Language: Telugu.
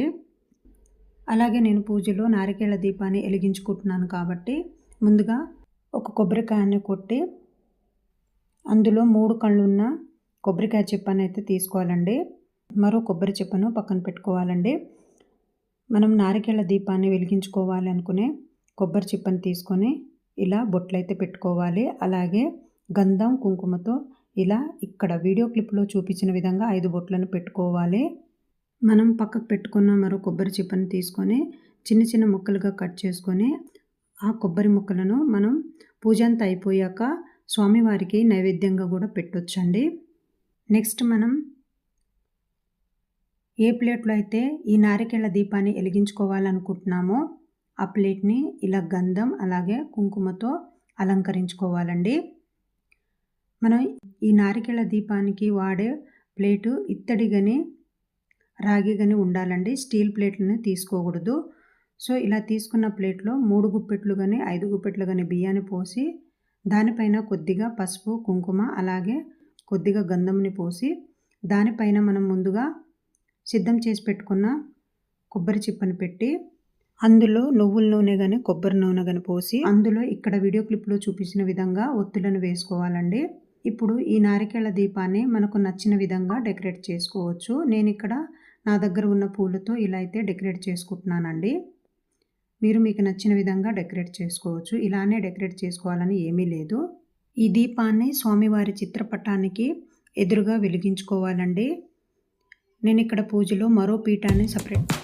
ఉంటుంది అలాగే నేను పూజలో నారికేళ దీపాన్ని వెలిగించుకుంటున్నాను కాబట్టి ముందుగా ఒక కొబ్బరికాయని కొట్టి అందులో మూడు కళ్ళున్న కొబ్బరికాయ చెప్పను అయితే తీసుకోవాలండి. మరో కొబ్బరి చెప్పను పక్కన పెట్టుకోవాలండి. మనం నారికేళ దీపాన్ని వెలిగించుకోవాలి అనుకునే కొబ్బరి చిప్పని తీసుకొని ఇలా బొట్లయితే పెట్టుకోవాలి. అలాగే గంధం కుంకుమతో ఇలా ఇక్కడ వీడియో క్లిప్లో చూపించిన విధంగా ఐదు బొట్లను పెట్టుకోవాలి. మనం పక్కకు పెట్టుకున్న మరో కొబ్బరి చిప్పని తీసుకొని చిన్న చిన్న ముక్కలుగా కట్ చేసుకొని ఆ కొబ్బరి ముక్కలను మనం పూజ అంతా అయిపోయాక స్వామివారికి నైవేద్యంగా కూడా పెట్టొచ్చండి. నెక్స్ట్ మనం ఏ ప్లేట్లో అయితే ఈ నారికేళ్ళ దీపాన్ని వెలిగించుకోవాలనుకుంటున్నామో ఆ ప్లేట్ని ఇలా గంధం అలాగే కుంకుమతో అలంకరించుకోవాలండి. మనం ఈ నారికేళ దీపానికి వాడే ప్లేటు ఇత్తడి రాగి కానీ ఉండాలండి. స్టీల్ ప్లేట్లను తీసుకోకూడదు. సో ఇలా తీసుకున్న ప్లేట్లో మూడు గుప్పెట్లు కానీ ఐదు గుప్పెట్లు కానీ బియ్యాన్ని పోసి దానిపైన కొద్దిగా పసుపు కుంకుమ అలాగే కొద్దిగా గంధంని పోసి దానిపైన మనం ముందుగా సిద్ధం చేసి పెట్టుకున్న కొబ్బరి చిప్పని పెట్టి అందులో నువ్వుల నూనె కానీ కొబ్బరి నూనె కానీ పోసి అందులో ఇక్కడ వీడియో క్లిప్లో చూపించిన విధంగా ఒత్తులను వేసుకోవాలండి. ఇప్పుడు ఈ నారికేళ దీపాన్ని మనకు నచ్చిన విధంగా డెకరేట్ చేసుకోవచ్చు. నేను ఇక్కడ నా దగ్గర ఉన్న పూలతో ఇలా అయితే డెకరేట్ చేసుకుంటున్నానండి. మీరు మీకు నచ్చిన విధంగా డెకరేట్ చేసుకోవచ్చు. ఇలానే డెకరేట్ చేసుకోవాలని ఏమీ లేదు. ఈ దీపాన్ని స్వామివారి చిత్రపటానికి ఎదురుగా వెలిగించుకోవాలండి. నేను ఇక్కడ పూజలో మరో పీఠాన్ని సపరేట్